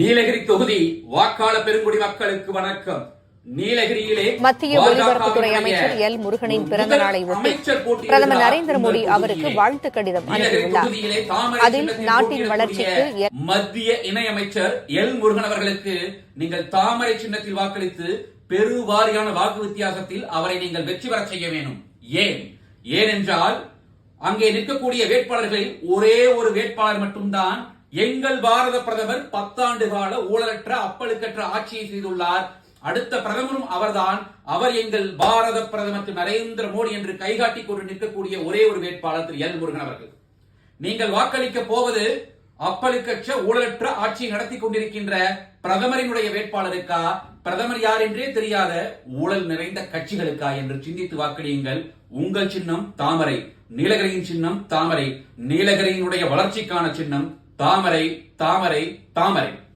நீலகிரி தொகுதி வாக்காளர் பெருங்குடி மக்களுக்கு வணக்கம். நீலகிரியிலே மத்திய ஒலிபரப்புத்துறை அமைச்சர் எல் முருகனின் பிறந்த நாளை ஒட்டி பிரதமர் நரேந்திர மோடி அவருக்கு வாழ்த்து கடிதம் அனுப்பியுள்ளார். அதில் நாட்டின் வளர்ச்சிக்கு மத்திய இணையமைச்சர் எல் முருகன் அவர்களுக்கு நீங்கள் தாமரை சின்னத்தில் வாக்களித்து பெருவாரியான வாக்கு வித்தியாசத்தில் அவரை நீங்கள் வெற்றி பெறச் செய்ய வேணும் ஏன்? ஏனென்றால் அங்கே நிற்கக்கூடிய வேட்பாளர்களில் ஒரே ஒரு வேட்பாளர் மட்டும்தான் எங்கள் பாரத பிரதமர் பத்தாண்டு கால ஊழலற்ற அப்பழுக்கற்ற ஆட்சியை செய்துள்ளார். அடுத்த பிரதமரும் அவர்தான். அவர் எங்கள் பாரத பிரதமர் திரு நரேந்திர மோடி என்று கைகாட்டி கொண்டு நிற்கக்கூடிய ஒரே ஒரு வேட்பாளர் திரு எல் முருகன் அவர்கள். நீங்கள் வாக்களிக்க போவது அப்பழுக்கற்ற ஊழலற்ற ஆட்சியை நடத்தி கொண்டிருக்கின்ற பிரதமரினுடைய வேட்பாளருக்கா? பிரதமர் யார் என்றே தெரியாத ஊழல் நிறைந்த கட்சிகளுக்கா என்று சிந்தித்து வாக்களியுங்கள். உங்கள் சின்னம் தாமரை நீலகிரியின் சின்னம் தாமரை நீலகிரியினுடைய வளர்ச்சிக்கான சின்னம் தாமரை தாமரை தாமரை.